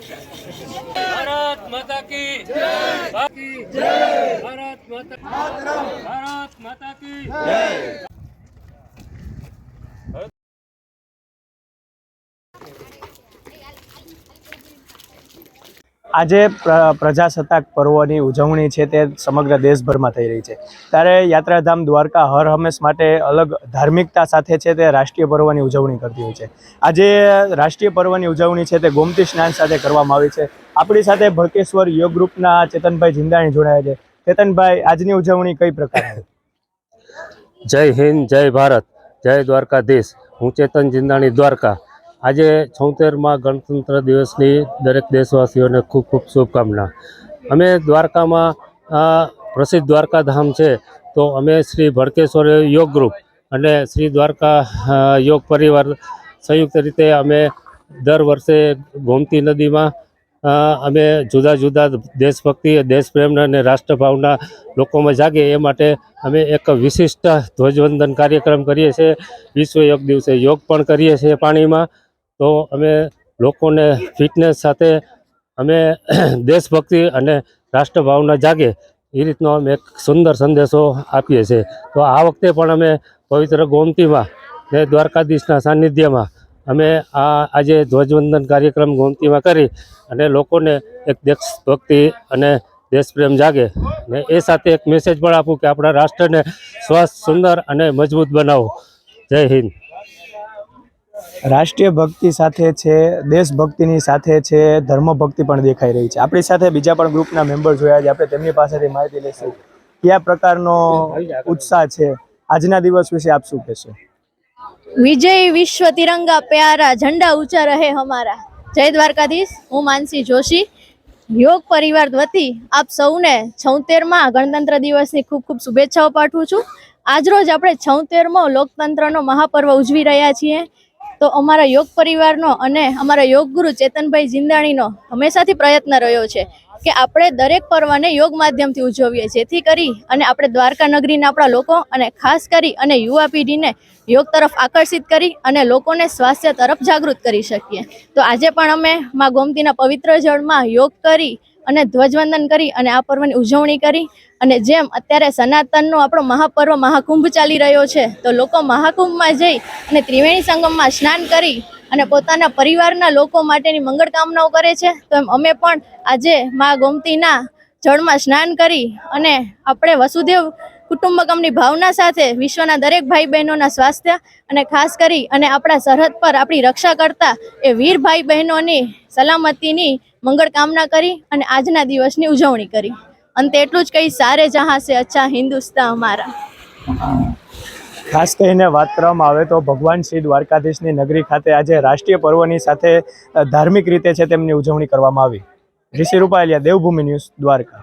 ભારત માતા કી જય. ભારત માતા ભારત માતા કી આજે પ્ર- પ્રજાસત્તાક પર્વની ઉજવણી છે તે સમગ્ર દેશભરમાં થઈ રહી છે. ત્યારે યાત્રાધામ દ્વારકા હર હંમેશ માટે અલગ ધાર્મિકતા સાથે છે તે રાષ્ટ્રીય પર્વની ઉજવણી કરતી હોય છે. આજે રાષ્ટ્રીય પર્વની ઉજવણી છે તે ગોમતી સ્નાન સાથે કરવામાં આવી છે. આપણી સાથે ભડકેશ્વર યોગ ગ્રુપના ચેતનભાઈ જિંદાણી જોડાયા છે. ચેતનભાઈ, આજની ઉજવણી કઈ પ્રકારની જય હિન્દ, જય ભારત, જય દ્વારકાધીશ. હું ચેતન જિંદાણી દ્વારકા. આજે છોતેરમાં ગણતંત્ર દિવસની દરેક દેશવાસીઓને ખૂબ ખૂબ શુભકામના. અમે દ્વારકામાં પ્રસિદ્ધ દ્વારકાધામ છે, તો અમે શ્રી ભડકેશ્વર યોગ ગ્રુપ અને શ્રી દ્વારકા યોગ પરિવાર સંયુક્ત રીતે અમે દર વર્ષે ગોમતી નદીમાં અમે જુદા જુદા દેશભક્તિ દેશપ્રેમ અને રાષ્ટ્રભાવના લોકોમાં જાગે એ માટે અમે એક વિશિષ્ટ ધ્વજવંદન કાર્યક્રમ કરીએ છીએ. વિશ્વ યોગ દિવસે યોગ પણ કરીએ છીએ પાણીમાં. તો અમે લોકોને ફિટનેસ સાથે અમે દેશભક્તિ અને રાષ્ટ્રભાવના જાગે એ રીતનો અમે એક સુંદર સંદેશો આપીએ છીએ. તો આ વખતે પણ અમે પવિત્ર ગોમતીમાં ને દ્વારકાધીશના સાનિધ્યમાં અમે આ આજે ધ્વજવંદન કાર્યક્રમ ગોમતીમાં કરી અને લોકોને એક દેશભક્તિ અને દેશપ્રેમ જાગે ને એ સાથે એક મેસેજ પણ આપું કે આપણા રાષ્ટ્રને સ્વસ્થ, સુંદર અને મજબૂત બનાવો. જય હિન્દ. રાષ્ટ્રીય ભક્તિ સાથે છે, દેશભક્તિની સાથે છે, ધર્મભક્તિ પણ દેખાઈ રહી છે. આપણી સાથે બીજા પણ ગ્રુપના મેમ્બર જોયા છે. આપણે તેમની પાસેથી માહિતી લઈશું. કયા પ્રકારનો ઉત્સાહ છે? આજના દિવસ વિશે આપ શું કહેશો? વિજય વિશ્વ તિરંગા પ્યારા, ઝંડા ઊંચા રહે હમારા જય દ્વારકાધીશ, હું માનસી જોશી. યોગ પરિવાર વતી આપ સૌને છોતેરમાં ગણતંત્ર દિવસની ખૂબ ખૂબ શુભેચ્છાઓ પાઠવું છું. આજરોજ આપણે છોતેરમો લોકતંત્રનો મહાપર્વ ઉજવી રહ્યા છીએ. તો અમારા યોગ પરિવારનો અને અમારા યોગ ગુરુ ચેતનભાઈ જિંદાણીનો હંમેશાથી પ્રયત્ન રહ્યો છે કે આપણે દરેક પર્વને યોગ માધ્યમથી ઉજવીએ, જેથી કરી અને આપણે દ્વારકા નગરીના આપણા લોકો અને ખાસ કરી અને યુવા પેઢીને યોગ તરફ આકર્ષિત કરી અને લોકોને સ્વાસ્થ્ય તરફ જાગૃત કરી શકીએ. તો આજે પણ અમે મા ગોમતીના પવિત્ર જળમાં યોગ કરી અને ધ્વજવંદન કરી અને આ પર્વની ઉજવણી કરી. અને જેમ અત્યારે સનાતનનો આપણો મહાપર્વ મહાકુંભ ચાલી રહ્યો છે, તો લોકો મહાકુંભમાં જઈ અને ત્રિવેણી સંગમમાં સ્નાન કરી અને પોતાના પરિવારના લોકો માટેની મંગળ કામનાઓ કરે છે. તો એમ અમે પણ આજે મા ગોમતીના જળમાં સ્નાન કરી અને આપણે વસુદેવ કુટુંબકમની ભાવના સાથે વિશ્વના દરેક ભાઈ બહેનોના સ્વાસ્થ્ય અને ખાસ કરી અને આપણા સરહદ પર આપણી રક્ષા કરતા એ વીર ભાઈ બહેનોની સલામતીની મંગળ કામના કરી અને આજના દિવસની ઉજવણી કરી. અંતે એટલું જ કહી, સારે જહાં સે અચ્છા હિન્દુસ્તા અમારા. ખાસ કરીને વાત કરવામાં આવે તો ભગવાન શ્રી દ્વારકાધીશની નગરી ખાતે આજે રાષ્ટ્રીય પર્વની સાથે ધાર્મિક રીતે છે તેમની ઉજવણી કરવામાં આવી. ઋષિ રૂપાલિયા, દેવભૂમિ ન્યૂઝ, દ્વારકા.